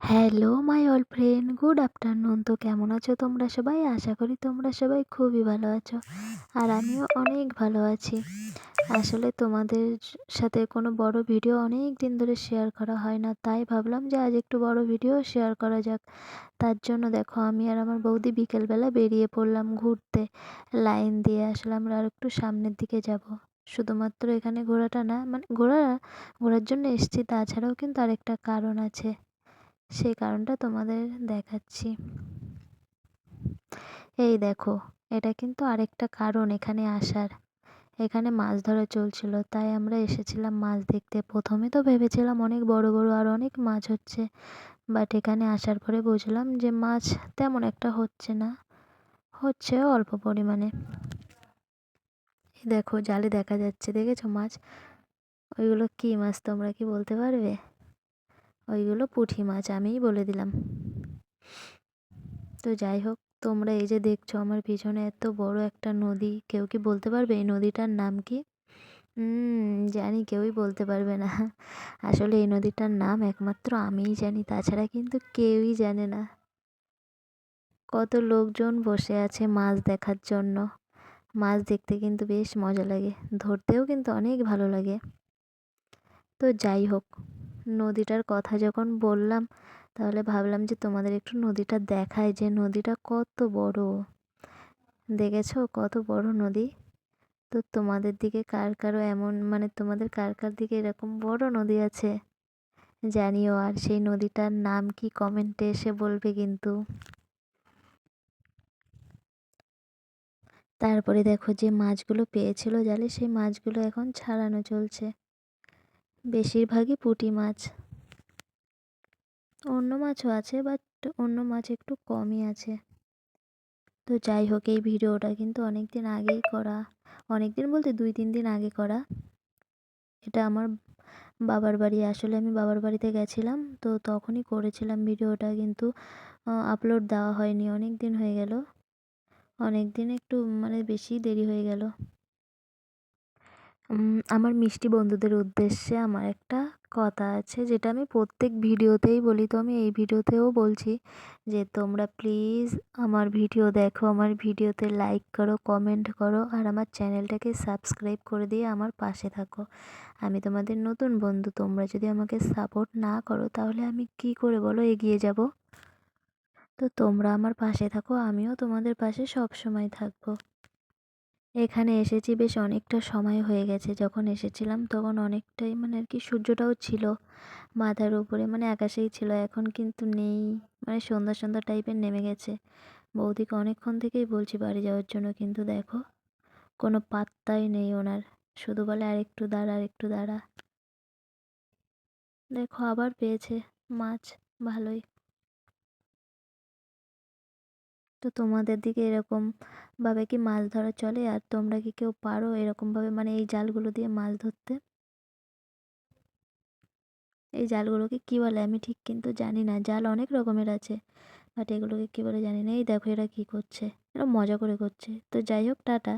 Hello my all friend good afternoon তো কেমন আছো তোমরা সবাই? আশা করি তোমরা সবাই খুবই ভালো আছো। আর আমিও অনেক ভালো আছি। আসলে তোমাদের সাথে কোনো বড় ভিডিও অনেক দিন ধরে শেয়ার করা হয় না। তাই ভাবলাম যে আজ একটু বড় ভিডিও শেয়ার করা যাক। তার জন্য দেখো, আমি আর আমার বৌদি বিকেলবেলা বেরিয়ে পড়লাম ঘুরতে। লাইন দিয়ে আসলে আমরা আর একটু সামনের দিকে যাব। শুধুমাত্র এখানে ঘোরাটা না মানে ঘোরা, ঘোরার জন্য এসছি। তাছাড়াও কিন্তু আরেকটা কারণ আছে। সেই কারণটা তোমাদের দেখাচ্ছি। এই দেখো, এটা কিন্তু আরেকটা কারণ এখানে আসার। এখানে মাছ ধরা চলছিল, তাই আমরা এসেছিলাম মাছ দেখতে। প্রথমে তো ভেবেছিলাম অনেক বড় বড় আর অনেক মাছ হচ্ছে। বাট এখানে আসার পরে বুঝলাম যে মাছ তেমন একটা হচ্ছে না, হচ্ছে অল্প পরিমাণে। দেখো, জালে দেখা যাচ্ছে, দেখেছ মাছ? ওইগুলো কী মাছ তোমরা কি বলতে পারবে? ওইগুলো পুঁটি মাছ আমিই বলে দিলাম। তো যাই হোক, তোমরা এই যে দেখছ আমার পিছনে এত বড় একটা নদী, কেউ কি বলতে পারবে এই নদীটার নাম কি? জানি কেউই বলতে পারবে না। আসলে এই নদীটার নাম একমাত্র আমিই জানি, তাছাড়া কিন্তু কেউই জানে না। কত লোকজন বসে আছে মাছ দেখার জন্য। মাছ দেখতে কিন্তু বেশ মজা লাগে, ধরতেও কিন্তু অনেক ভালো লাগে। তো যাই হোক নদীটার কথা যখন বললাম, তাহলে ভাবলাম যে তোমাদের একটু নদীটা দেখায় যে নদীটা কত বড়। দেখেছ কত বড় নদী? তো তোমাদের দিকে কার কারও এমন মানে তোমাদের কার কার দিকে এরকম বড় নদী আছে? জানিও, আর সেই নদীটার নাম কি কমেন্টে এসে বলবে কিন্তু। তারপরে দেখো যে মাছগুলো পেয়েছিল জালে, সেই মাছগুলো এখন ছাড়ানো চলছে। বেশিরভাগই পুঁটি মাছ। অন্য মাছও আছে বাট অন্য মাছ একটু কমই আছে। তো যাই হোক, এই ভিডিওটা কিন্তু অনেক দিন আগেই করা। অনেক দিন বলতে দুই, তিন দিন আগে করা। এটা আমার বাবার বাড়ি, আসলে আমি বাবার বাড়িতে গেছিলাম, তো তখনই করেছিলাম ভিডিওটা, কিন্তু আপলোড দেওয়া হয়নি। অনেক দিন হয়ে গেল। অনেক দিন একটু মানে বেশি দেরি হয়ে গেল। আমার মিষ্টি বন্ধুদের উদ্দেশ্যে আমার একটা কথা আছে, যেটা আমি প্রত্যেক ভিডিওতেই বলি, তো আমি এই ভিডিওতেও বলছি যে তোমরা প্লিজ আমার ভিডিও দেখো, আমার ভিডিওতে লাইক করো, কমেন্ট করো, আর আমার চ্যানেলটাকে সাবস্ক্রাইব করে দিয়ে আমার পাশে থাকো। আমি তোমাদের নতুন বন্ধু, তোমরা যদি আমাকে সাপোর্ট না করো, তাহলে আমি কি করে বলো, এগিয়ে যাব? তো তোমরা আমার পাশে থাকো, আমিও তোমাদের পাশে সব সময় থাকব। এখানে এসেছি বেশ অনেকটা সময় হয়ে গেছে যখন এসেছিলাম, তখন অনেকটাই মানে আর কি সূর্যটাও ছিল মাথার উপরে মানে আকাশেই ছিল, এখন কিন্তু নেই মানে সন্ধ্যা সন্ধ্যা টাইপের নেমে গেছে। বৌদিকে অনেকক্ষণ থেকেই বলছি বাড়ি যাওয়ার জন্য, কিন্তু দেখো কোনো পাত্তাই নেই ওনার, শুধু বলে আরেকটু দাঁড়া আরেকটু দাঁড়া। দেখো আবার পেয়েছে মাছ, ভালোই। তো তোমাদের দিকে এরকমভাবে কি মাছ ধরা চলে? আর তোমরা কি কেউ পারো এরকমভাবে মানে এই জালগুলো দিয়ে মাছ ধরতে? এই জালগুলোকে কি বলে আমি ঠিক কিন্তু জানি না। জাল অনেক রকমের আছে বাট এগুলোকে কী বলে জানি না। এই দেখো এরা কি করছে, এরা মজা করে করছে। তো যাই হোক, টাটা।